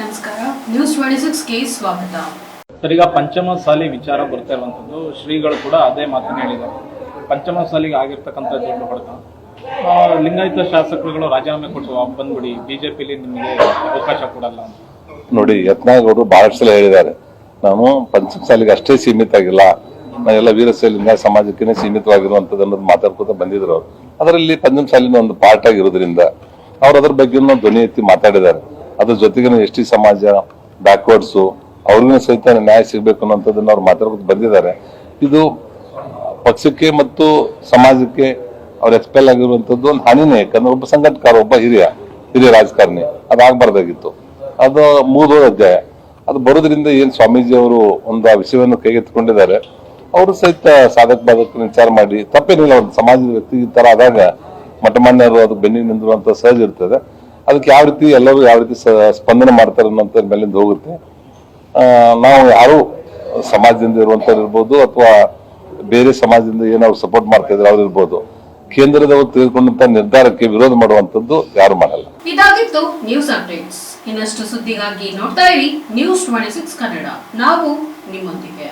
ನಮಸ್ಕಾರ. News twenty ಸ್ವಾಗತ. Sir ಈಗ ಪಂಚಮ ಸಾಲಿ ವಿಚಾರ ಬರ್ತಾ ಇರುವಂಥದ್ದು ಶ್ರೀಗಳು ಕೂಡ ಅದೇ ಮಾತನ್ನ ಹೇಳಿದ್ದಾರೆ. ಪಂಚಮ ಸಾಲಿಗೆ ಆಗಿರ್ತಕ್ಕಂಥ ದೊಡ್ಡ ಹೊಡೆತ. ಆ, ಲಿಂಗಾಯತ ಶಾಸಕರುಗಳು ರಾಜೀನಾಮೆ ಕೊಟ್ಟು ಬಂದ್ಬಿಡಿ ಬಿಜೆಪಿಲಿ ನಿಮಗೆ ಅವಕಾಶ ಕೊಡಲ್ಲ ಅಂತ. ನೋಡಿ ಯತ್ನಾಗೌಡರು ಬಹಳಷ್ಟು ಸಲ ಹೇಳಿದ್ದಾರೆ ನಾನು ಪಂಚಮ ಸಾಲಿಗೆ ಅಷ್ಟೇ ಸೀಮಿತ ಆಗಿಲ್ಲ ನಾವೆಲ್ಲ ವೀರಶೈಲಿಂದ ಸಮಾಜಕ್ಕೇನೆ ಸೀಮಿತವಾಗಿರುವಂಥದ್ದು ಸೀಮಿತವಾಗಿರುವಂತದ್ದು ಅನ್ನೋದು ಮಾತಾಡ್ಕೊತ ಬಂದಿದ್ರು ಅವರು. ಅದರಲ್ಲಿ ಪಂಚಮ ಸಾಲಿನ ಒಂದು ಪಾರ್ಟ್ ಆಗಿರೋದ್ರಿಂದ ಅವ್ರು ಅದ್ರ ಬಗ್ಗೆ ಧ್ವನಿ ಎತ್ತಿ ಮಾತಾಡಿದ್ದಾರೆ. ಅದ್ರ ಜೊತೆಗೆ ಎಸ್ ಟಿ ಸಮಾಜ ಬ್ಯಾಕ್ವರ್ಡ್ಸು ಅವ್ರಿಗೂ ಸಹಿತ ನ್ಯಾಯ ಸಿಗಬೇಕು ಅನ್ನೋಂಥದ್ದನ್ನು ಅವ್ರು ಮಾತಾಡ್ಕೊಂಡು ಬಂದಿದ್ದಾರೆ. ಇದು ಪಕ್ಷಕ್ಕೆ ಮತ್ತು ಸಮಾಜಕ್ಕೆ ಅವ್ರು ಎಕ್ಸ್ಪೆಲ್ ಆಗಿರುವಂತದ್ದು ಒಂದು ಹಾನಿನೇ ಯಾಕಂದ್ರೆ ಒಬ್ಬ ಸಂಘಟಕರ, ಒಬ್ಬ ಹಿರಿಯ ಹಿರಿಯ ರಾಜಕಾರಣಿ ಅದಾಗಬಾರ್ದಾಗಿತ್ತು ಅದು ಮೂರು ಅಧ್ಯಾಯ. ಅದು ಬರೋದ್ರಿಂದ ಏನು ಸ್ವಾಮೀಜಿ ಅವರು ಒಂದು ಆ ವಿಷಯವನ್ನು ಕೈಗೆತ್ತಿಕೊಂಡಿದ್ದಾರೆ. ಅವರು ಸಹಿತ ಸಾಧಕ ಬಾಧಕ ವಿಚಾರ ಮಾಡಿ, ತಪ್ಪೇನಿಲ್ಲ, ಒಂದು ಸಮಾಜದ ವ್ಯಕ್ತಿ ಈ ತರ ಆದಾಗ ಮಠಮಾನ್ಯರು ಅದು ಬೆನ್ನಿ ನಿಂದಿರುವಂಥ ಸಹಜ ಇರ್ತದೆ. ಅದಕ್ಕೆ ಯಾವ ರೀತಿ ಎಲ್ಲರೂ ಯಾವ ರೀತಿ ಸ್ಪಂದನೆ ಮಾಡ್ತಾರೆ ಅನ್ನೋಂಥ ಮೇಲಿಂದ ಹೋಗುತ್ತೆ. ನಾವು ಯಾರು ಸಮಾಜದಿಂದ ಇರುವಂಥವ್ರು ಇರ್ಬೋದು ಅಥವಾ ಬೇರೆ ಸಮಾಜದಿಂದ ಏನಾದ್ರು ಸಪೋರ್ಟ್ ಮಾಡ್ತಾ ಇದ್ರೆ ಅವ್ರು ಇರ್ಬೋದು. ಕೇಂದ್ರದವರು ತೆಗೆದುಕೊಂಡಂತ ನಿರ್ಧಾರಕ್ಕೆ ವಿರೋಧ ಮಾಡುವಂತದ್ದು ಯಾರು ಮಾಡಲ್ಲ. ಇದಾಗಿತ್ತು ನ್ಯೂಸ್ ಅಪ್ಡೇಟ್ಸ್ ಇನ್ನಷ್ಟು ಸುದ್ದಿಗಾಗಿ ನೋಡ್ತಾ ಇರಿ ನ್ಯೂಸ್ ಟ್ವೆಂಟಿ ಸಿಕ್ಸ್ ಕನ್ನಡ. ನಾವು ನಿಮ್ಮೊಂದಿಗೆ.